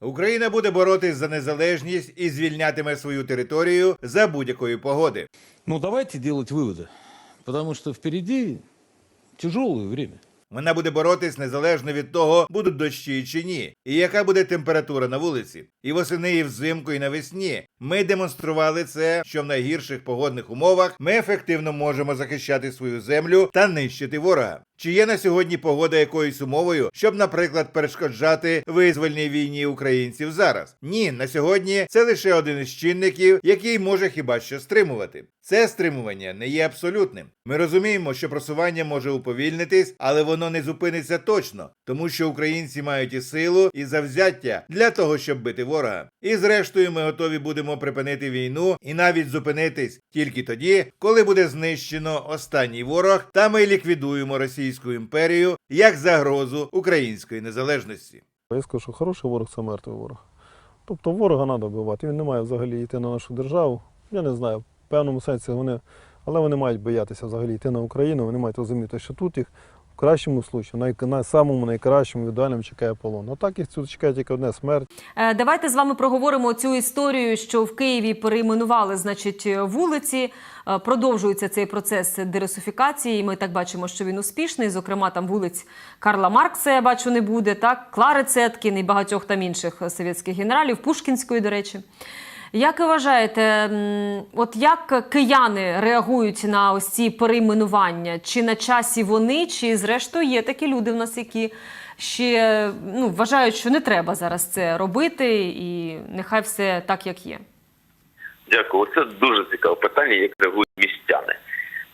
Україна буде боротись за незалежність і звільнятиме свою територію за будь-якої погоди. Ну, давайте делать выводы, потому что впереди тяжелое время. Вона буде боротись незалежно від того, будуть дощі чи ні, і яка буде температура на вулиці. І восени, і взимку, і навесні. Ми демонстрували це, що в найгірших погодних умовах ми ефективно можемо захищати свою землю та нищити ворога. Чи є на сьогодні погода якоюсь умовою, щоб, наприклад, перешкоджати визвольній війні українців зараз? Ні, на сьогодні це лише один із чинників, який може хіба що стримувати. Це стримування не є абсолютним. Ми розуміємо, що просування може уповільнитись, але воно не зупиниться точно, тому що українці мають і силу, і завзяття для того, щоб бити ворога. І зрештою, ми готові будемо припинити війну і навіть зупинитись тільки тоді, коли буде знищено останній ворог, та ми ліквідуємо Російську імперію як загрозу української незалежності. Я скажу, що хороший ворог це мертвий ворог. Тобто ворога треба вбивати. Він не має взагалі йти на нашу державу. Я не знаю, в певному сенсі вони, але вони мають боятися взагалі йти на Україну. Вони мають розуміти, що тут їх кращому случаю, на самому найкращому ідеальному чекає полон. А так їх тут чекає тільки одне смерть. Е, Давайте з вами проговоримо цю історію, що в Києві перейменували значить вулиці. Е, Продовжується цей процес дерусифікації. Ми так бачимо, що він успішний. Зокрема, там вулиць Карла Маркса, я бачу, не буде. Так, Клари Цеткін і багатьох там інших совєтських генералів, Пушкінської, до речі. Як ви вважаєте, от як кияни реагують на ось ці перейменування? Чи на часі вони, чи зрештою є такі люди в нас, які ще ну, вважають, що не треба зараз це робити, і нехай все так, як є? Дякую. Це дуже цікаве питання, як реагують містяни.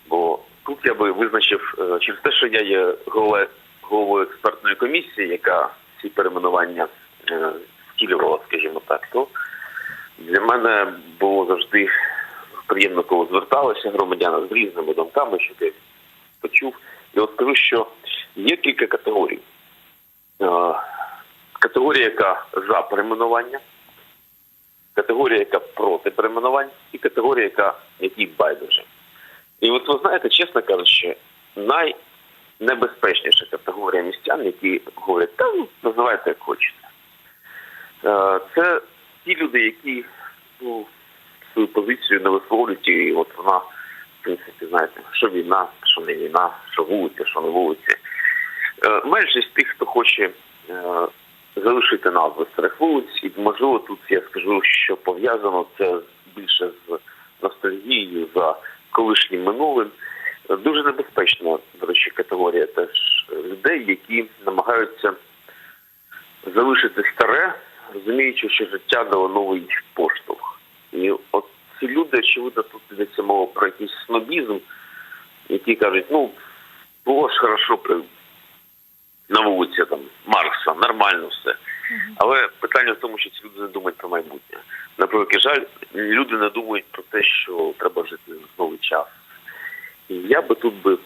Бо тут я би визначив е, через те, що я є головою, експертної комісії, яка ці перейменування е, втілювала, скажімо так, то мене було завжди приємно, коли зверталися громадяни з різними думками, що я почув. І от скажу, що є кілька категорій. Е, Категорія, яка за перейменування, категорія, яка проти перейменувань, і категорія, яка якій байдуже. І от ви знаєте, чесно кажучи, найнебезпечніша категорія містян, які говорять, та ну, називайте як хочете. Е, Це ті люди, які ну, свою позицію не висловлюють, і от вона, в принципі, знаєте, що війна, що не війна, що вулиця, що не вулиця. Е, Меншість тих, хто хоче е, залишити назви старих вулиць, і можливо тут я скажу, що пов'язано це більше з ностальгією за колишнім минулим. Дуже небезпечна, до речі, категорія теж людей, які намагаються залишити старе, розуміючи, що життя дало новий поштовх. Люди, очевидно, тут йдеться мова про якийсь снобізм, які кажуть, ну було ж хорошо при на вулиці там Маркса, нормально все. Але питання в тому, що ці люди не думають про майбутнє. На превеликий жаль, люди не думають про те, що треба жити в новий час. І я би тут би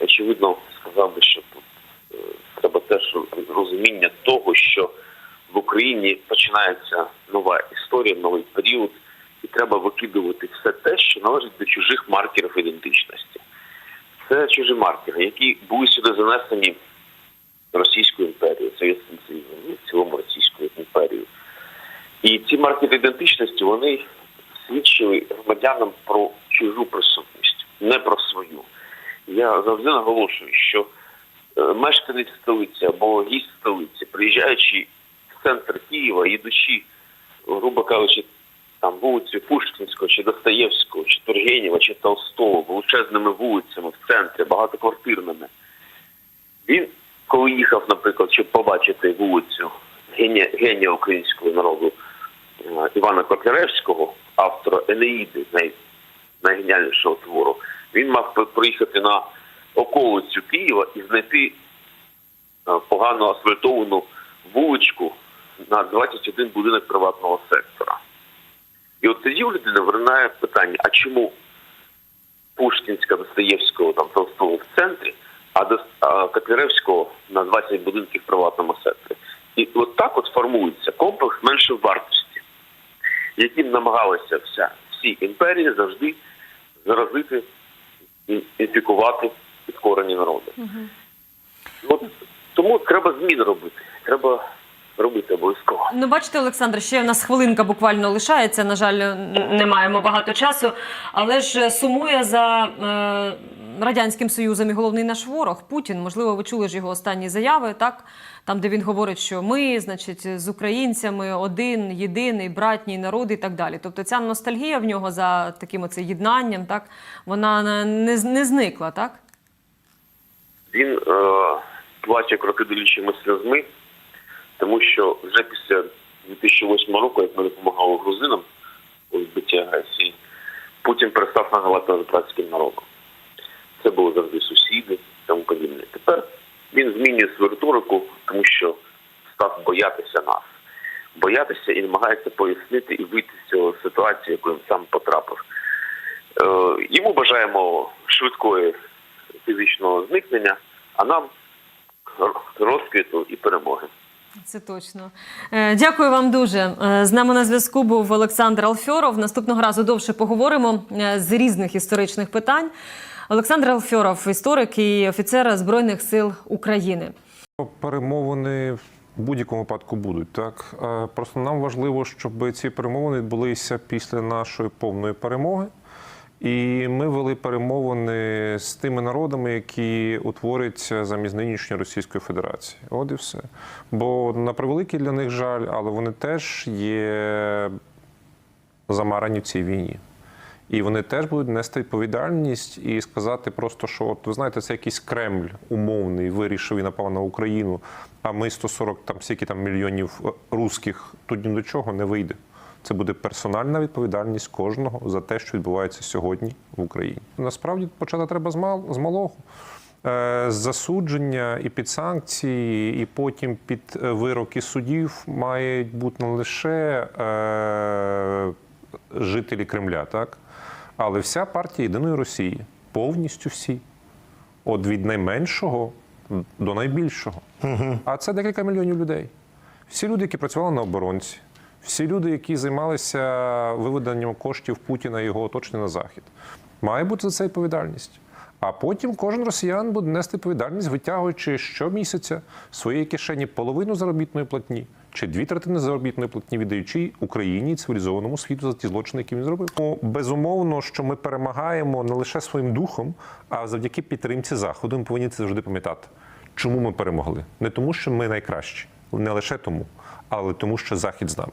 очевидно сказав би, що тут е, треба теж розуміння того, що в Україні починається нова історія, новий період, і треба викидувати все те, що належить до чужих маркерів ідентичності. Це чужі маркери, які були сюди занесені Російською імперією, Совєтським Союзом, і в цілому Російською імперією. І ці маркери ідентичності вони свідчили громадянам про чужу присутність, не про свою. Я завжди наголошую, що е, мешканець столиці або гість столиці, приїжджаючи в центр Києва, ідучи, грубо кажучи, там вулицю Пушкінського, чи Достоєвського, чи Тургенєва, чи Толстого, величезними вулицями в центрі, багатоквартирними. Він, коли їхав, наприклад, щоб побачити вулицю генія, генія українського народу е, Івана Котляревського, автора Енеїди, най, найгеніальнішого твору, він мав приїхати на околицю Києва і знайти е, погано асфальтовану вуличку на 21 будинок приватного сектора. І от тоді у людини виникає питання: а чому Пушкінська, Достоєвського, там Толстого в центрі, а до Котляревського на 20 будинків в приватному секторі. І от так от формується комплекс меншої вартості, яким намагалися вся всі імперії завжди заразити і інфікувати підкорені народи. От тому треба зміни робити. Треба робити обов'язково. Ну, бачите, Олександр, ще в нас хвилинка буквально лишається. На жаль, не маємо багато часу. Але ж сумує за е, радянським союзом і головний наш ворог Путін. Можливо, ви чули ж його останні заяви, так там, де він говорить, що ми, значить, з українцями один, єдиний, братній народ і так далі. Тобто, ця ностальгія в нього за таким оце єднанням, так вона не, не зникла, так? Він е, плаче крокодилячими сльозми, тому що вже після 2008 року, як ми допомагали грузинам у збитті агресії, Путін перестав нагавати над братським народом. Це були завжди сусіди і тому подібне. Тепер він змінює свою риторику, тому що став боятися нас. Боятися і намагається пояснити і вийти з цього ситуації, яку він сам потрапив. Е, йому бажаємо швидкої фізичного зникнення, а нам розквіту і перемоги. Це точно. Е, Дякую вам дуже. Е, З нами на зв'язку був Олександр Алфьоров. Наступного разу довше поговоримо е, з різних історичних питань. Олександр Алфьоров, історик і офіцер Збройних сил України. Перемовини в будь-якому випадку будуть. Так просто нам важливо, щоб ці перемовини відбулися після нашої повної перемоги. І ми вели перемовини з тими народами, які утворюються замість нинішньої Російської Федерації. От і все. Бо на превеликий для них жаль, але вони теж є замарані в цій війні. І вони теж будуть нести відповідальність і сказати просто, що от ви знаєте, це якийсь Кремль умовний вирішив і напав на Україну, а ми 140 там скільки там мільйонів е, русських тут ні до чого не вийде. Це буде персональна відповідальність кожного за те, що відбувається сьогодні в Україні. Насправді почати треба з мал з малого. Е, з засудження і під санкції, і потім під е, вироки судів мають бути не лише е, жителі Кремля, так? але вся партія Єдиної Росії, повністю всі. От від найменшого до найбільшого. А це декілька мільйонів людей. Всі люди, які працювали на оборонці, всі люди, які займалися виведенням коштів Путіна і його оточення на захід. Має бути за це відповідальність. А потім кожен росіян буде нести відповідальність, витягуючи щомісяця своєї кишені половину заробітної платні чи дві третини заробітної платні, віддаючи Україні цивілізованому світу за ті злочини, які він зробив. Тому, безумовно, що ми перемагаємо не лише своїм духом, а завдяки підтримці заходу. Ми повинні це завжди пам'ятати. Чому ми перемогли? Не тому, що ми найкращі, не лише тому, але тому, що захід з нами.